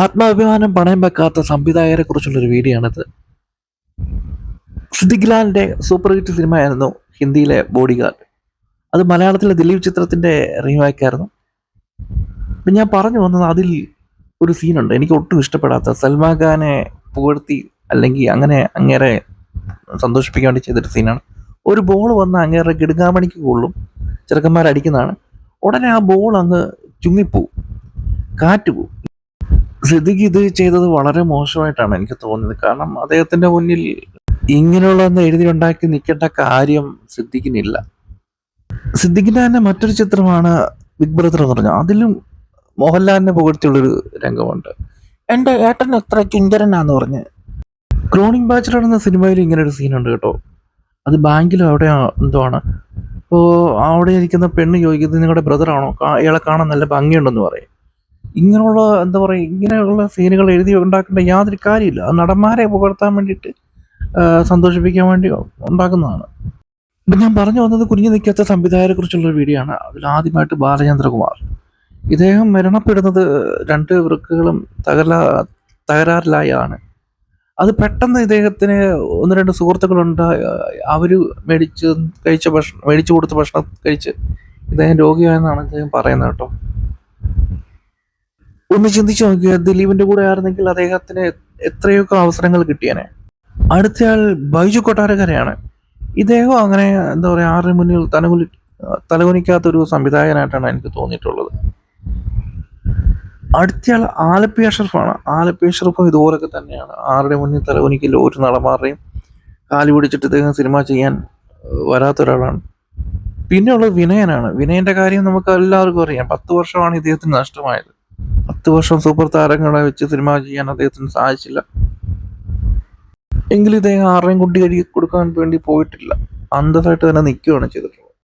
ആത്മാഭിമാനം പണയം വെക്കാത്ത സംവിധായകരെ കുറിച്ചുള്ളൊരു വീഡിയോ ആണിത്. സിദ്ദിഖ് ലാലിന്റെ സൂപ്പർ ഹിറ്റ് സിനിമയായിരുന്നു ഹിന്ദിയിലെ ബോഡി ഗാർഡ് അത് മലയാളത്തിലെ ദിലീപ് ചിത്രത്തിന്റെ റീമേക്കായിരുന്നു. അപ്പം ഞാൻ പറഞ്ഞു വന്നത് അതിൽ ഒരു സീനുണ്ട്. എനിക്ക് ഒട്ടും ഇഷ്ടപ്പെടാത്ത സൽമാൻ ഖാനെ പുകഴ്ത്തി അല്ലെങ്കിൽ അങ്ങനെ അങ്ങേരെ സന്തോഷിപ്പിക്കാൻ വേണ്ടി ചെയ്തൊരു സീനാണ്. ഒരു ബോൾ വന്ന് അങ്ങേറെ കിടുങ്ങാമണിക്ക് കൊള്ളും. ചെറുക്കന്മാരടിക്കുന്നതാണ്. ഉടനെ ആ ബോൾ അങ്ങ് ചുങ്ങിപ്പോവും. കാറ്റ് പോവും. സിദ്ദിഖ് ഇത് ചെയ്തത് വളരെ മോശമായിട്ടാണ് എനിക്ക് തോന്നുന്നത്. കാരണം അദ്ദേഹത്തിന്റെ മുന്നിൽ ഇങ്ങനെയുള്ളതെന്ന് എഴുതി ഉണ്ടാക്കി നിൽക്കേണ്ട കാര്യം സിദ്ദിഖിനില്ല സിദ്ദിഖിന്റെ തന്നെ മറ്റൊരു ചിത്രമാണ് ബിഗ് ബ്രദർ എന്ന് പറഞ്ഞു അതിലും മോഹൻലാലിനെ പുകഴ്ത്തിയുള്ളൊരു രംഗമുണ്ട്. എന്റെ ഏട്ടൻ എത്ര കിങ്കരനാന്ന് പറഞ്ഞ്. ക്രോണിംഗ് ബാച്ചിലർ എന്ന സിനിമയിൽ ഇങ്ങനെ ഒരു സീനുണ്ട് കേട്ടോ. അത് ബാങ്കിലും അവിടെ എന്തോ ആണ്. അപ്പോൾ അവിടെ ഇരിക്കുന്ന പെണ്ണ് ചോദിക്കുന്നത് നിങ്ങളുടെ ബ്രദറാണോ? ഇയാളെ കാണാൻ നല്ല ഭംഗിയുണ്ടെന്ന് പറയും. ഇങ്ങനെയുള്ള എന്താ പറയുക ഇങ്ങനെയുള്ള സീനുകൾ എഴുതി ഉണ്ടാക്കേണ്ട യാതൊരു കാര്യമില്ല. നടന്മാരെ പുകഴ്ത്താൻ വേണ്ടിയിട്ട് സന്തോഷിപ്പിക്കാൻ വേണ്ടി ഉണ്ടാക്കുന്നതാണ്. ഇപ്പം ഞാൻ പറഞ്ഞു വന്നത് കുഞ്ഞു നിൽക്കാത്ത സംവിധായകരെ കുറിച്ചുള്ളൊരു വീഡിയോ ആണ്. അതിൽ ആദ്യമായിട്ട് ബാലചന്ദ്രകുമാർ. ഇദ്ദേഹം മരണപ്പെടുന്നത് രണ്ട് വൃക്കുകളും തകരാ തകരാറിലായാണ്. അത് പെട്ടെന്ന് ഇദ്ദേഹത്തിന് ഒന്ന് രണ്ട് സുഹൃത്തുക്കളുണ്ട്. അവർ മേടിച്ച് കഴിച്ച ഭക്ഷണം മേടിച്ചു കൊടുത്ത ഭക്ഷണം കഴിച്ച് ഇദ്ദേഹം രോഗിയായെന്നാണ് ഇദ്ദേഹം പറയുന്നത് കേട്ടോ. ഒന്ന് ചിന്തിച്ചു നോക്കുക ദിലീപിന്റെ കൂടെ ആയിരുന്നെങ്കിൽ അദ്ദേഹത്തിന് എത്രയൊക്കെ അവസരങ്ങൾ കിട്ടിയേനെ. അടുത്തയാൾ ബൈജു കൊട്ടാരക്കരയാണ്. ഇദ്ദേഹം അങ്ങനെ എന്താ പറയാ ആരുടെ മുന്നിൽ തലകുലി തലകുനിക്കാത്തൊരു സംവിധായകനായിട്ടാണ് എനിക്ക് തോന്നിയിട്ടുള്ളത്. അടുത്തയാൾ ആലപ്പി അഷറഫാണ്. ആലപ്പി അഷറഫും ഇതുപോലൊക്കെ തന്നെയാണ്. ആരുടെ മുന്നിൽ തലകുനിക്കില്ല ഒരു നടമാരുടെയും കാലി പിടിച്ചിട്ട് ഇദ്ദേഹം സിനിമ ചെയ്യാൻ വരാത്ത ഒരാളാണ്. പിന്നെയുള്ളത് വിനയനാണ്. വിനയന്റെ കാര്യം നമുക്ക് എല്ലാവർക്കും അറിയാം. പത്ത് വർഷമാണ് ഇദ്ദേഹത്തിന് നഷ്ടമായത്. പത്ത് വർഷം സൂപ്പർ താരങ്ങളെ വെച്ച് സിനിമ ചെയ്യാൻ അദ്ദേഹത്തിന് സാധിച്ചില്ല. എങ്കിലും ഇദ്ദേഹം ആരുടെയും കുട്ടി കഴുകി കൊടുക്കാൻ വേണ്ടി പോയിട്ടില്ല. അന്തസ്സായിട്ട് തന്നെ നിൽക്കുകയാണ് ചെയ്തിട്ടുള്ളത്.